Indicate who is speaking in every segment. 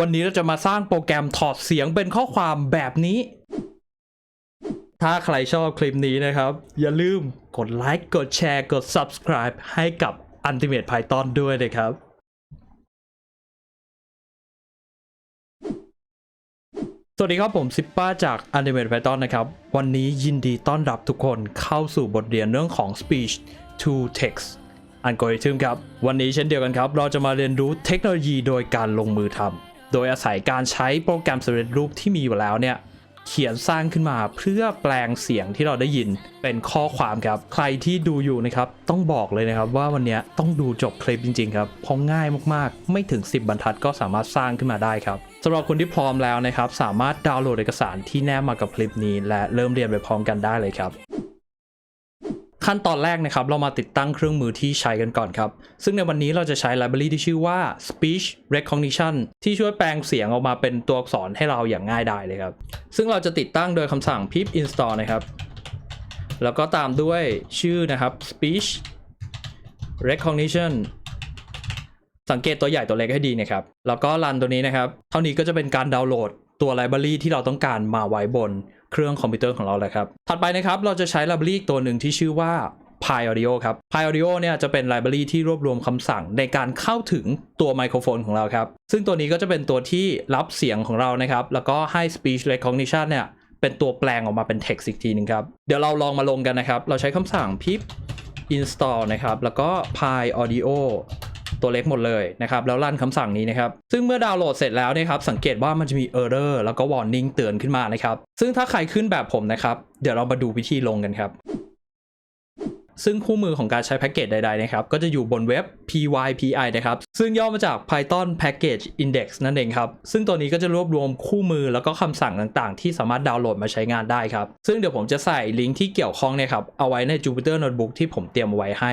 Speaker 1: วันนี้เราจะมาสร้างโปรแกรมถอดเสียงเป็นข้อความแบบนี้ ถ้าใครชอบคลิปนี้นะครับ อย่าลืมกดไลค์กดแชร์กด subscribe ให้กับ Ultimate Python ด้วยนะครับ สวัสดีครับผมซิปป้าจาก Ultimate Python นะครับ วันนี้ยินดีต้อนรับทุกคนเข้าสู่บทเรียนเรื่องของ Speech to Text Algorithm ครับ วันนี้เช่นเดียวกันครับ เราจะมาเรียนรู้เทคโนโลยีโดยการลงมือทำ โดยอาศัยการใช้โปรแกรมสำเร็จรูปที่มีอยู่แล้วเนี่ยเขียนสร้างขึ้นมาเพื่อแปลงเสียงที่เราได้ยินเป็นข้อความครับ ใครที่ดูอยู่นะครับต้องบอกเลยนะครับว่าวันนี้ต้องดูจบคลิปจริงๆครับเพราะง่ายมากๆ ไม่ถึง 10 บรรทัดก็สามารถสร้างขึ้นมาได้ครับสำหรับคนที่พร้อมแล้วนะครับ สามารถดาวน์โหลดเอกสารที่แนบมากับคลิปนี้ และเริ่มเรียนไปพร้อมกันได้เลยครับ ขั้นตอนแรกนะครับเรามาติดตั้งเครื่องมือที่ใช้กันก่อนครับ ซึ่งในวันนี้เราจะใช้ library ที่ชื่อว่า speech recognition ที่ช่วยแปลงเสียงออกมาเป็นตัวอักษรให้เราอย่างง่ายดายเลยครับ ซึ่งเราจะติดตั้งโดยคำสั่ง pip install นะครับ แล้วก็ตามด้วยชื่อนะครับ speech recognition สังเกตตัวใหญ่ตัวเล็กให้ดีนะครับ แล้วก็รันตัวนี้นะครับ เท่านี้ก็จะเป็นการดาวน์โหลดตัวไลบรารีที่เราต้องการมาไว้บน เครื่องคอมพิวเตอร์ของเราเลยครับ ถัดไปนะครับเราจะใช้ไลบรารีตัวหนึ่งที่ชื่อว่า Pi Audio ครับ Pi Audio เนี่ยจะเป็นไลบรารีที่รวบรวมคำสั่งในการเข้าถึงตัวไมโครโฟนของเราครับ ซึ่งตัวนี้ก็จะเป็นตัวที่รับเสียงของเรานะครับ แล้วก็ให้ speech recognition เนี่ยเป็นตัวแปลงออกมาเป็น text อีกทีหนึงครับ เดี๋ยวเราลองมาลงกันนะครับ เราใช้คำสั่ง pip install นะครับ แล้วก็ pi audio ตัวเล็กหมดเลยนะครับแล้วรันคำสั่งนี้นะครับซึ่งเมื่อดาวน์โหลดเสร็จแล้วเนี่ยครับสังเกตว่ามันจะมี error แล้วก็ warning เตือนขึ้นมานะครับซึ่งถ้าใครขึ้นแบบผมนะครับเดี๋ยวเรามาดูวิธีลงกันครับซึ่งคู่มือของการใช้แพ็กเกจใดๆนะครับ ก็จะอยู่บนเว็บ pypi นะครับ ซึ่งย่อมาจาก Python Package Index นั่นเองครับ ซึ่งตัวนี้ก็จะรวบรวมคู่มือแล้วก็คำสั่งต่างๆ ที่สามารถดาวน์โหลดมาใช้งานได้ครับ ซึ่งเดี๋ยวผมจะใส่ลิงก์ที่เกี่ยวข้องเนะครับ เอาไว้ใน Jupyter Notebook ที่ผมเตรียมเอาไว้ให้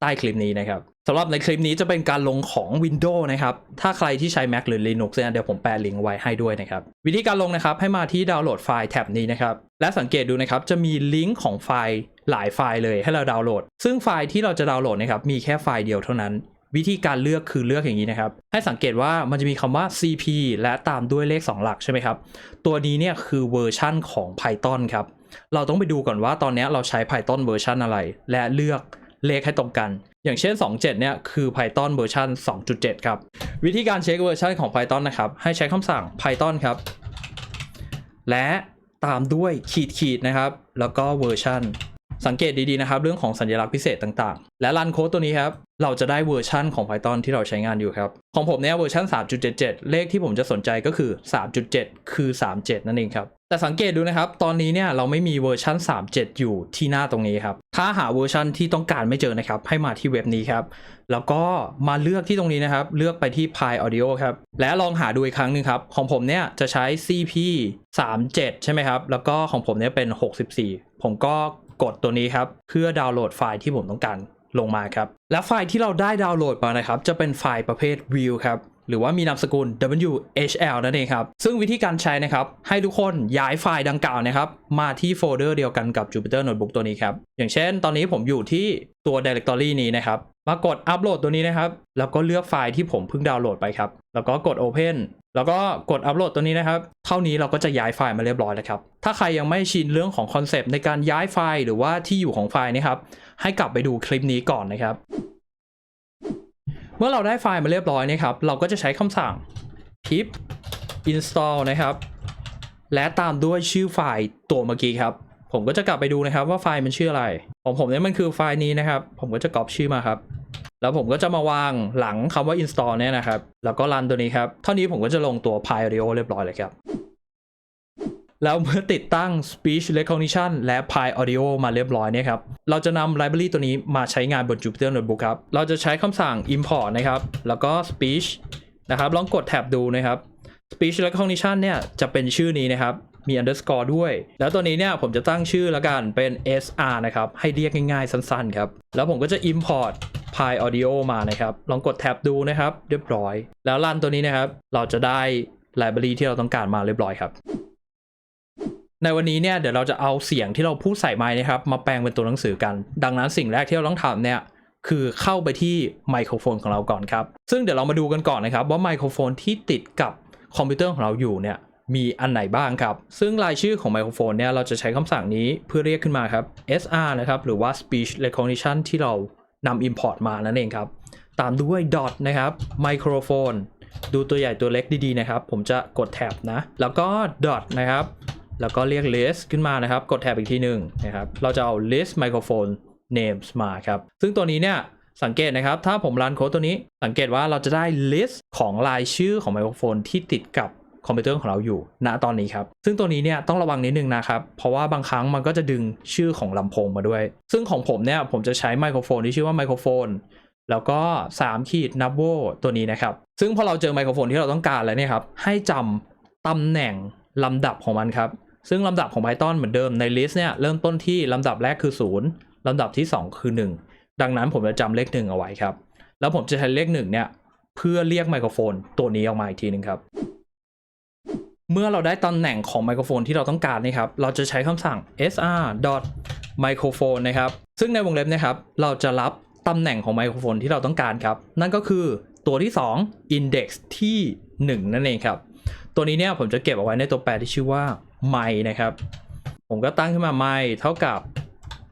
Speaker 1: ใต้คลิปนี้นะครับสำหรับในคลิปนี้จะเป็นการลงของ Windows นะครับ ถ้าใครที่ใช้ Mac หรือ Linux เนี่ยเดี๋ยวผมแปะลิงก์ไว้ให้ด้วยนะครับ วิธีการลงนะครับให้มาที่ดาวน์โหลดไฟล์แท็บนี้นะครับ และสังเกตดูนะครับ จะมีลิงก์ของไฟล์หลายไฟล์เลยให้เราดาวน์โหลด ซึ่งไฟล์ที่เราจะดาวน์โหลดนะครับมีแค่ไฟล์เดียวเท่านั้น วิธีการเลือกคือเลือกอย่างนี้นะครับ ให้สังเกตว่ามันจะมีคำว่า cp และตามด้วยเลข 2 หลักใช่ไหมครับ ตัวนี้เนี่ยคือเวอร์ชั่นของ Python ครับ เราต้องไปดูก่อนว่าตอนนี้เราใช้ Python เวอร์ชันอะไร และเลือก เลขให้ตรงกัน อย่างเช่น 27 เนี่ยคือ Python เวอร์ชัน2.7 ครับ วิธีการเช็คเวอร์ชันของ Python นะครับ ให้ใช้คำสั่ง Python ครับ และตามด้วยขีดขีดนะครับ แล้วก็เวอร์ชันสังเกตดีๆนะครับ เรื่องของสัญลักษณ์พิเศษต่างๆ และรันโค้ดตัวนี้ครับ เราจะได้เวอร์ชันของ Python ที่เราใช้งานอยู่ครับ ของผมเนี่ยเวอร์ชัน3.77 เลขที่ผมจะสนใจก็คือ 3.7 คือ 37 นั่นเองครับ แต่สังเกตดูนะครับ ตอนนี้เนี่ยเราไม่มีเวอร์ชัน37 อยู่ที่หน้าตรงนี้ครับ ถ้าหาเวอร์ชันที่ต้องการไม่เจอนะครับ ให้มาที่เว็บนี้ครับ แล้วก็มาเลือกที่ตรงนี้นะครับ เลือกไปที่ Pi Audio ครับ และลองหาดูอีกครั้งหนึ่งครับ ของผมเนี่ยจะใช้ CP 37 ใช่ไหมครับ แล้วก็ของผมเนี่ยเป็น 64 ผมก็กดตัวนี้ครับ เพื่อดาวน์โหลดไฟล์ที่ผมต้องการลงมาครับ และไฟล์ที่เราได้ดาวน์โหลดมานะครับ จะเป็นไฟล์ประเภท view ครับ หรือว่ามีนามสกุล WHL นั่นเองครับ ซึ่งวิธีการใช้นะครับ ให้ทุกคนย้ายไฟล์ดังกล่าวนะครับ มาที่โฟลเดอร์เดียวกันกับ Jupyter Notebook ตัวนี้ครับ อย่างเช่น ตอนนี้ผมอยู่ที่ตัว directory นี้นะครับ มากดอัปโหลดตัวนี้นะครับ แล้วก็เลือกไฟล์ที่ผมเพิ่งดาวน์โหลดไปครับ แล้วก็กด Open แล้วก็กดอัปโหลดตัวนี้นะครับ เท่านี้เราก็จะย้ายไฟล์มาเรียบร้อยแล้วครับ ถ้าใครยังไม่ชินเรื่องของคอนเซปต์ในการย้ายไฟล์หรือว่าที่อยู่ของไฟล์นะครับ ให้กลับไปดูคลิปนี้ก่อนนะครับ เมื่อเราได้ไฟล์มาเรียบร้อยนะครับ เราก็จะใช้คำสั่ง pip install นะครับ และตามด้วยชื่อไฟล์ตัวเมื่อกี้ครับ ผมก็จะกลับไปดูนะครับว่าไฟล์มันชื่ออะไร ของผมเนี่ยมันคือไฟล์นี้นะครับ ผมก็จะก๊อปชื่อมาครับ แล้วผมก็จะมาวางหลังคำว่า install เนี่ยนะครับ แล้วก็รันตัวนี้ครับ เท่านี้ผมก็จะลงตัว Pi Audio เรียบร้อยเลยครับ แล้วเมื่อติดตั้ง Speech Recognition และ Pi Audio มาเรียบร้อยเนี่ยครับ เราจะนำ library ตัวนี้มาใช้งานบน Jupyter Notebook ครับ เราจะใช้คำสั่ง import นะครับ แล้วก็ speech นะครับ ลองกดแท็บดูนะครับ Speech Recognition เนี่ยจะเป็นชื่อนี้นะครับ มี underscore ด้วย แล้วตัวนี้เนี่ยผมจะตั้งชื่อแล้วกันเป็น SR นะครับ ให้เรียกง่ายๆ สั้นๆ ครับ แล้วผมก็จะ import Pi Audio มานะครับ ลองกดแท็บดูนะครับ เรียบร้อย แล้วรันตัวนี้นะครับ เราจะได้ library ที่เราต้องการมาเรียบร้อยครับ ในวันนี้เนี่ยเดี๋ยวเราจะเอาเสียงที่เราพูดใส่ไมค์นะครับ มาแปลงเป็นตัวหนังสือกัน ดังนั้นสิ่งแรกที่เราต้องทำเนี่ยคือเข้าไปที่ไมโครโฟนของเราก่อนครับ ซึ่งเดี๋ยวเรามาดูกันก่อนนะครับ ว่าไมโครโฟนที่ติดกับคอมพิวเตอร์ของเราอยู่เนี่ยมีอันไหนบ้างครับ ซึ่งรายชื่อของไมโครโฟนเนี่ยเราจะใช้คำสั่งนี้เพื่อเรียกขึ้นมาครับ SR นะครับหรือว่า speech recognition ที่เรานำ import มานั่นเองครับ ตามด้วย dot นะครับไมโครโฟนดูตัวใหญ่ตัวเล็กดีๆนะครับ ผมจะกดแท็บนะ แล้วก็ dot นะครับ แล้วก็เรียก list ขึ้นมานะครับ กดแท็บอีกทีหนึ่งนะครับ เราจะเอา list microphone names มาครับ ซึ่งตัวนี้เนี่ยสังเกตนะครับ ถ้าผมรันโค้ดตัวนี้ สังเกตว่าเราจะได้ list ของรายชื่อของไมโครโฟนที่ติดกับคอมพิวเตอร์ของเราอยู่ณตอนนี้ครับ ซึ่งตัวนี้เนี่ยต้องระวังนิดนึงนะครับ เพราะว่าบางครั้งมันก็จะดึงชื่อของลำโพงมาด้วย ซึ่งของผมเนี่ยผมจะใช้ไมโครโฟนที่ชื่อว่าไมโครโฟนแล้วก็ 3 ขีดนับโวตัวนี้นะครับ ซึ่งพอเราเจอไมโครโฟนที่เราต้องการแล้วเนี่ยครับ ให้จำตำแหน่งลำดับของมันครับ ซึ่งลำดับของ Python เหมือนเดิมใน list เนี่ยเริ่มต้นที่ลำดับแรกคือ 0 ลำดับที่ 2 คือ 1 ดังนั้นผมจะจำเลข 1 เอาไว้ครับ แล้วผมจะใช้เลข 1 เนี่ยเพื่อเรียกไมโครโฟนตัวนี้ออกมาอีกทีหนึงครับเมื่อเราได้ตำแหน่งของไมโครโฟนที่เราต้องการนะครับ เราจะใช้คำสั่ง sr microphone นะครับ ซึ่งในวงเล็บนะครับ เราจะรับตำแหน่งของไมโครโฟนที่เราต้องการครับ นั่นก็คือตัวที่ 2 index ที่ 1 นั่นเองครับ ตัวนี้เนี่ยผมจะเก็บเอาไว้ในตัวแปรที่ชื่อว่า mic นะครับ ผมก็ตั้งขึ้นมา mic เท่ากับ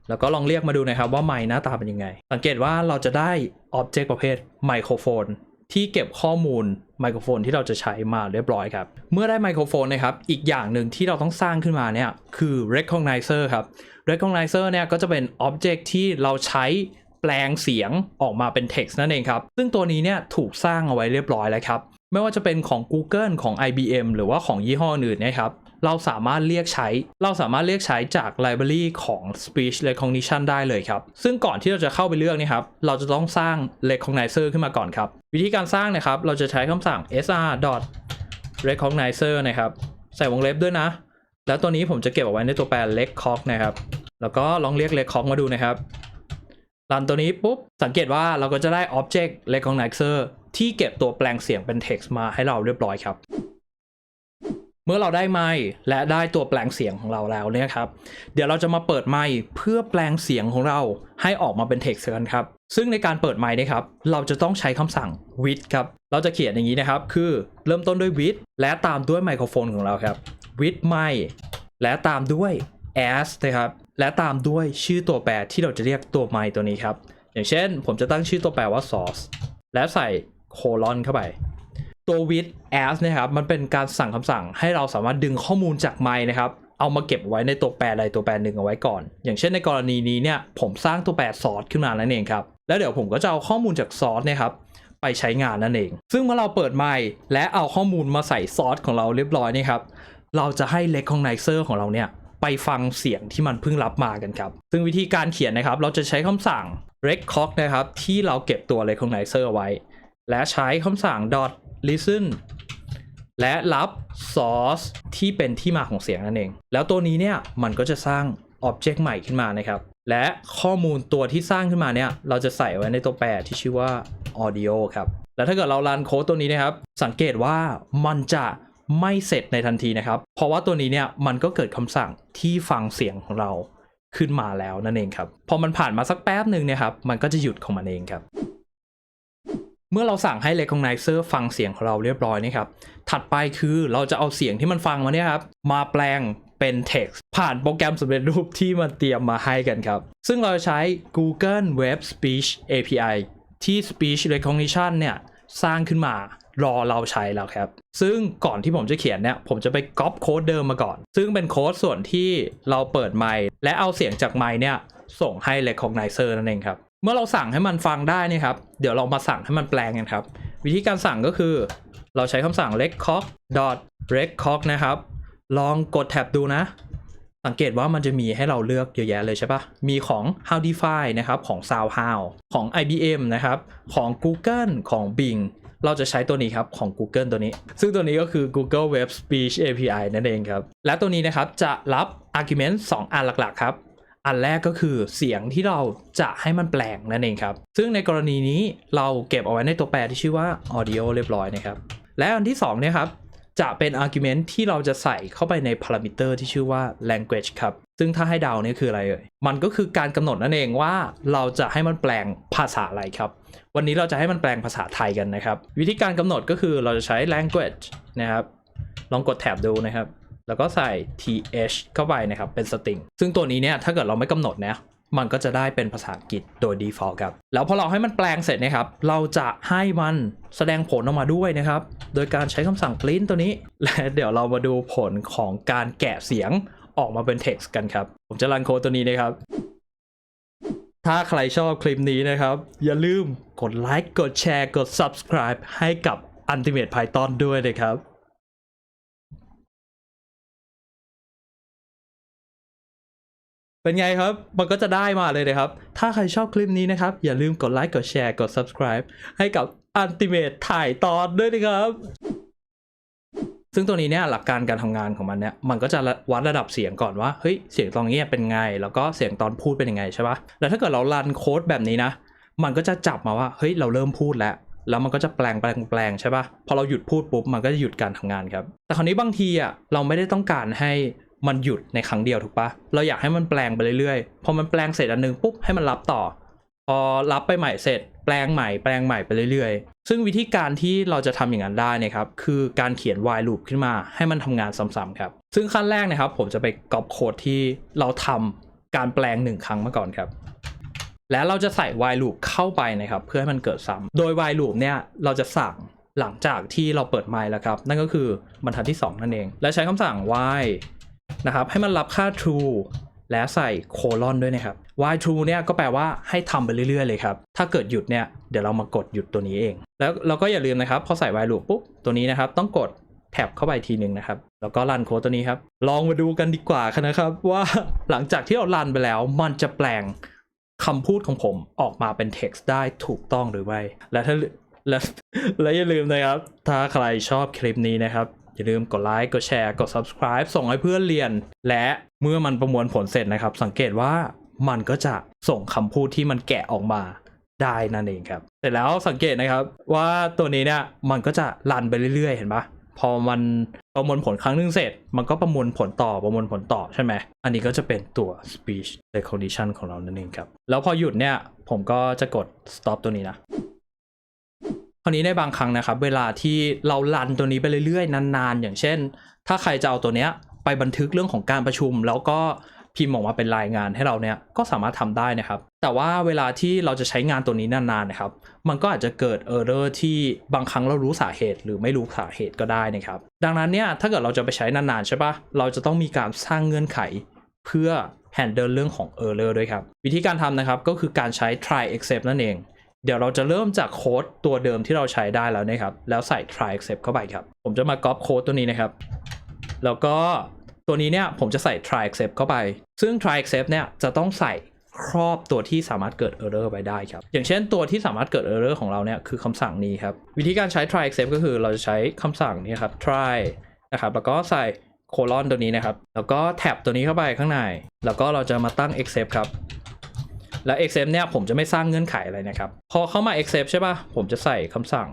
Speaker 1: แล้วก็ลองเรียกมาดูนะครับว่าไมค์หน้าตาเป็นยังไง สังเกตว่าเราจะได้ Object ประเภทไมโครโฟนที่เก็บข้อมูลไมโครโฟนที่เราจะใช้มาเรียบร้อยครับ เมื่อได้ไมโครโฟนนะครับ อีกอย่างหนึ่งที่เราต้องสร้างขึ้นมาเนี่ยคือ recognizer ครับ recognizer เนี่ยก็จะเป็น Object ที่เราใช้แปลงเสียงออกมาเป็น text นั่นเองครับ ซึ่งตัวนี้เนี่ยถูกสร้างเอาไว้เรียบร้อยแล้วครับ ไม่ว่าจะเป็นของ Google ของ IBM หรือว่าของยี่ห้ออื่นนะครับ เราสามารถเรียกใช้ เราสามารถเรียกใช้จาก library ของ speech recognition ได้เลยครับ ซึ่งก่อนที่เราจะเข้าไปเลือกนะครับ เราจะต้องสร้าง recognizer ขึ้นมาก่อนครับ วิธีการสร้างนะครับ เราจะใช้คำสั่ง sr recognizer นะครับ ใส่วงเล็บด้วยนะ แล้วตัวนี้ผมจะเก็บเอาไว้ในตัวแปร leccock นะครับ แล้วก็ลองเรียก leccock มาดูนะครับรันตัวนี้ปุ๊บ สังเกตว่าเราก็จะได้ object recognizer ที่เก็บตัวแปลงเสียงเป็น text มาให้เราเรียบร้อยครับ เมื่อเราได้ไมค์และได้ตัวแปลงเสียงของเราแล้วเนี่ยครับ เดี๋ยวเราจะมาเปิดไมค์เพื่อแปลงเสียงของเราให้ออกมาเป็น text กันครับ ซึ่งในการเปิดไมค์นะครับ เราจะต้องใช้คำสั่ง with ครับ เราจะเขียนอย่างนี้นะครับ คือเริ่มต้นด้วย with และตามด้วยไมโครโฟนของเราครับ with mic และตามด้วย as นะครับ และตามด้วยชื่อตัวแปรที่เราจะเรียกตัวไมค์ตัวนี้ครับ อย่างเช่น ผมจะตั้งชื่อตัวแปรว่า source และใส่โคลอนเข้าไป ตัว with as นะครับมันเป็นการสั่งคำสั่งให้เราสามารถดึงข้อมูลจากไมค์นะครับเอามาเก็บไว้ในตัวแปรใดตัวแปรหนึ่งเอาไว้ก่อน อย่างเช่นในกรณีนี้เนี่ยผมสร้างตัวแปร source ขึ้นมานั่นเองครับแล้วเดี๋ยวผมก็จะเอาข้อมูลจาก source เนะครับไปใช้งานนั่นเอง ซึ่งเมื่อเราเปิดไมค์และเอาข้อมูลมาใส่ซอสของเราเรียบร้อยนี่ครับเราจะให้ recognizer ของเราเนี่ยไปฟังเสียงที่มันเพิ่งรับมากันครับ ซึ่งวิธีการเขียนนะครับเราจะใช้คำสั่ง recog นะครับที่เราเก็บตัว recognizer เอาไว้ และใช้คำสั่ง dot listen และรับ source ที่เป็นที่มาของเสียงนั่นเอง แล้วตัวนี้เนี่ยมันก็จะสร้าง object ใหม่ขึ้นมานะครับ และข้อมูลตัวที่สร้างขึ้นมาเนี่ย เราจะใส่ไว้ในตัวแปรที่ชื่อว่า audio ครับ แล้วถ้าเกิดเรารันโค้ดตัวนี้นะครับ สังเกตว่ามันจะไม่เสร็จในทันทีนะครับ เพราะว่าตัวนี้เนี่ยมันก็เกิดคำสั่งที่ฟังเสียงของเราขึ้นมาแล้วนั่นเองครับ พอมันผ่านมาสักแป๊บหนึ่งเนี่ยครับ มันก็จะหยุดของมันเองครับ เมื่อเราสั่งให้ recognizer ฟังเสียงของเราเรียบร้อยนี่ครับ ถัดไปคือเราจะเอาเสียงที่มันฟังมาเนี่ยครับ มาแปลงเป็น text ผ่านโปรแกรมสำเร็จรูปที่มันเตรียมมาให้กันครับ ซึ่งเราใช้ Google Web Speech API ที่ Speech Recognition เนี่ยสร้างขึ้นมารอเราใช้แล้วครับ ซึ่งก่อนที่ผมจะเขียนเนี่ย ผมจะไปก๊อปโค้ดเดิมมาก่อน ซึ่งเป็นโค้ดส่วนที่เราเปิดไมค์และเอาเสียงจากไมค์เนี่ยส่งให้ Recognizer นั่นเองครับ เมื่อเราสั่งให้มันฟังได้นี่ครับ เดี๋ยวเรามาสั่งให้มันแปลงกันครับ วิธีการสั่งก็คือ เราใช้คำสั่ง recog dot recog นะครับ ลองกดแท็บดูนะ สังเกตว่ามันจะมีให้เราเลือกเยอะแยะเลยใช่ปะมีของ Howdify นะครับ ของ SoundHow ของ IBM นะครับ ของ Google ของ Bing เราจะใช้ตัวนี้ครับของ Google ตัวนี้ ซึ่งตัวนี้ก็คือ Google Web Speech API นั่นเองครับ และตัวนี้นะครับจะรับ argument 2 อันหลักๆครับ อันแรกก็คือเสียงที่เราจะให้มันแปลงนั่นเองครับ ซึ่งในกรณีนี้เราเก็บเอาไว้ในตัวแปรที่ชื่อว่า audio เรียบร้อยนะครับ และอันที่2เนี่ยครับจะเป็น argument ที่เราจะใส่เข้าไปใน parameter ที่ชื่อว่า language ครับ ซึ่งถ้าให้เดาเนี่ยคืออะไรเอ่ย มันก็คือการกำหนดนั่นเองว่าเราจะให้มันแปลงภาษาอะไรครับ วันนี้เราจะให้มันแปลงภาษาไทยกันนะครับ วิธีการกำหนดก็คือเราจะใช้ language นะครับ ลองกดแท็บดูนะครับ แล้วก็ใส่ th เข้าไปนะครับ เป็น string ซึ่งตัวนี้เนี่ยถ้าเกิดเราไม่กำหนดนะมันก็จะได้เป็นภาษาอังกฤษโดย default ครับ แล้วพอเราให้มันแปลงเสร็จนะครับ เราจะให้มันแสดงผลออกมาด้วยนะครับ โดยการใช้คำสั่ง print ตัวนี้ และเดี๋ยวเรามาดูผลของการแกะเสียงออกมาเป็น text กันครับ ผมจะรันโค้ดตัวนี้นะครับ ถ้าใครชอบคลิปนี้นะครับ อย่าลืมกดไลค์ กดแชร์ กด subscribe ให้กับ Ultimate Python ด้วยนะครับ เป็นไงครับ มันก็จะได้มาเลยนะครับ ถ้าใครชอบคลิปนี้นะครับ อย่าลืมกดไลค์กดแชร์กด subscribe ให้กับ Ultimate ถ่ายตอนด้วยนะครับซึ่งตัวนี้เนี่ยหลักการการทำงานของมันเนี่ยมันก็จะวัดระดับเสียงก่อนว่าเฮ้ยเสียงตอนนี้เป็นไง แล้วก็เสียงตอนพูดเป็นยังไงใช่ปะแล้วถ้าเกิดเรารันโค้ดแบบนี้นะ มันก็จะจับมาว่าเฮ้ยเราเริ่มพูดแล้ว แล้วมันก็จะแปลงแปลงแปลงใช่ปะพอเราหยุดพูดปุ๊บมันก็จะหยุดการทำงานครับ แต่คราวนี้บางทีอะเราไม่ได้ต้องการให้ มันหยุดในครั้งเดียวถูกปะเราอยากให้มันแปลงไปเรื่อยๆ พอมันแปลงเสร็จอันหนึงปุ๊บให้มันรับต่อ พอรับไปใหม่เสร็จ แปลงใหม่แปลงใหม่ไปเรื่อยๆ ซึ่งวิธีการที่เราจะทำอย่างนั้นได้นะครับคือการเขียน while loop ขึ้นมาให้มันทำงานซ้ำๆครับ ซึ่งขั้นแรกนะครับ ผมจะไปก๊อปโค้ดที่เราทำการแปลงหนึ่งครั้งมาก่อนครับและเราจะใส่ while loop เข้าไปนะครับ เพื่อให้มันเกิดซ้ำโดย while loop เนี่ยเราจะสั่งหลังจากที่เราเปิดไมค์แล้วครับ นั่นก็คือบรรทัดที่ 2 นั่นเอง และใช้คำสั่ง while นะครับให้มันรับค่า true และใส่โคลอนด้วยนะครับ while true เนี่ยก็แปลว่าให้ทำไปเรื่อยๆเลยครับ ถ้าเกิดหยุดเนี่ยเดี๋ยวเรามากดหยุดตัวนี้เอง แล้วเราก็อย่าลืมนะครับพอใส่ while loop ปุ๊บตัวนี้นะครับต้องกดแท็บเข้าไปทีหนึ่งนะครับ แล้วก็รันโค้ดตัวนี้ครับ ลองมาดูกันดีกว่านะครับ ว่าหลังจากที่เรารันไปแล้ว มันจะแปลงคำพูดของผมออกมาเป็น text ได้ถูกต้องหรือไม่ และถ้าและและอย่าลืมนะครับ ถ้าใครชอบคลิปนี้นะครับ อย่าลืมกดไลค์กดแชร์กด subscribe ส่งให้เพื่อนเรียน และเมื่อมันประมวลผลเสร็จนะครับ สังเกตว่ามันก็จะส่งคำพูดที่มันแกะออกมาได้นั่นเองครับ เสร็จแล้วสังเกตนะครับว่าตัวนี้เนี่ยมันก็จะรันไปเรื่อยๆ เห็นปะพอมันประมวลผลครั้งหนึงเสร็จ มันก็ประมวลผลต่อประมวลผลต่อใช่ไหม อันนี้ก็จะเป็นตัว speech recognition ของเรานั่นเองครับ แล้วพอหยุดเนี่ยผมก็จะกด stop ตัวนี้นะ ราวนี้ในบางครั้งนะครับ เวลาที่เราลันตัวนี้ไปเรื่อยๆ นานๆ อย่างเช่น ถ้าใครจะเอาตัวเนี้ยไปบันทึกเรื่องของการประชุม แล้วก็พิมพ์ออกมาเป็นรายงานให้เราเนี่ยก็สามารถทำได้นะครับ แต่ว่าเวลาที่เราจะใช้งานตัวนี้นานๆนะครับ มันก็อาจจะเกิดเออร์เรอร์ที่บางครั้งเรารู้สาเหตุ หรือไม่รู้สาเหตุก็ได้นะครับ ดังนั้นเนี่ยถ้าเกิดเราจะไปใช้นานๆใช่ปะเราจะต้องมีการสร้างเงื่อนไขเพื่อ handle เรื่องของ error ด้วยครับ วิธีการทำนะครับก็คือการใช้ try except นั่นเอง เดี๋ยวเราจะเริ่มจากโค้ดตัวเดิมที่เราใช้ได้แล้วนะครับ แล้วใส่ try except เข้าไปครับ ผมจะมาก๊อปโค้ดตัวนี้นะครับ แล้วก็ตัวนี้เนี่ยผมจะใส่ try except เข้าไป ซึ่ง try except เนี่ยจะต้องใส่ครอบตัวที่สามารถเกิด error ไปได้ครับ อย่างเช่นตัวที่สามารถเกิด error ของเราเนี่ยคือคำสั่งนี้ครับ วิธีการใช้ try except ก็คือเราจะใช้คำสั่งนี้ครับ try นะครับ แล้วก็ใส่โคลอนตัวนี้นะครับ แล้วก็แท็บตัวนี้เข้าไปข้างใน แล้วก็เราจะมาตั้ง except ครับ และ except เนี่ยผมจะไม่สร้างเงื่อนไขอะไรนะครับ พอเข้ามา except ใช่ป่ะ ผมจะใส่คำสั่ง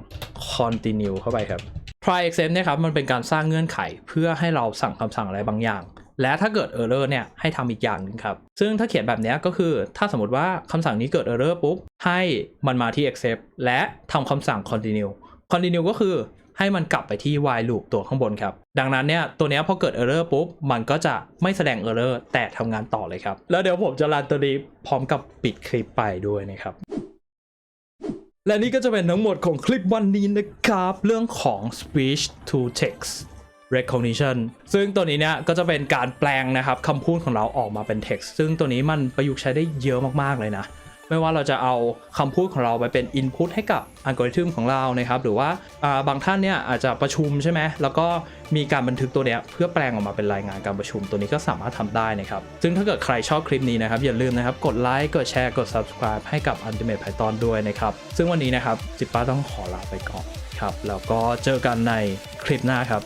Speaker 1: continue เข้าไปครับ try except เนี่ยครับมันเป็นการสร้างเงื่อนไขเพื่อให้เราสั่งคำสั่งอะไรบางอย่าง และถ้าเกิด error เนี่ยให้ทำอีกอย่างหนึงครับ ซึ่งถ้าเขียนแบบนี้ก็คือถ้าสมมติว่าคำสั่งนี้เกิด error ปุ๊บให้มันมาที่ except และทำคำสั่ง continue continue ก็คือ ให้มันกลับไปที่ while loop ตัวข้างบนครับ ดังนั้นเนี่ยตัวนี้พอเกิด error ปุ๊บ มันก็จะไม่แสดง error แต่ทำงานต่อเลยครับ แล้วเดี๋ยวผมจะรันตัวนี้พร้อมกับปิดคลิปไปด้วยนะครับและนี่ก็จะเป็นทั้งหมดของคลิปวันนี้นะครับ เรื่องของ speech to text recognition ซึ่งตัวนี้เนี่ยก็จะเป็นการแปลงนะครับคำพูดของเราออกมาเป็น text ซึ่งตัวนี้มันประยุกต์ใช้ได้เยอะมากๆเลยนะ ไม่ว่าเราจะเอาคำพูดของเราไปเป็น input ให้กับอัลกอริทึมของเรานะครับ หรือว่าบางท่านเนี่ยอาจจะประชุมใช่ไหมแล้วก็มีการบันทึกตัวเนี้ยเพื่อแปลงออกมาเป็นรายงานการประชุมตัวนี้ก็สามารถทำได้นะครับ ซึ่งถ้าเกิดใครชอบคลิปนี้นะครับ อย่าลืมนะครับ กดไลค์กดแชร์กด subscribe ให้กับ Ultimate Python ด้วยนะครับ ซึ่งวันนี้นะครับจิป้าต้องขอลาไปก่อนครับแล้วก็เจอกันในคลิปหน้าครับ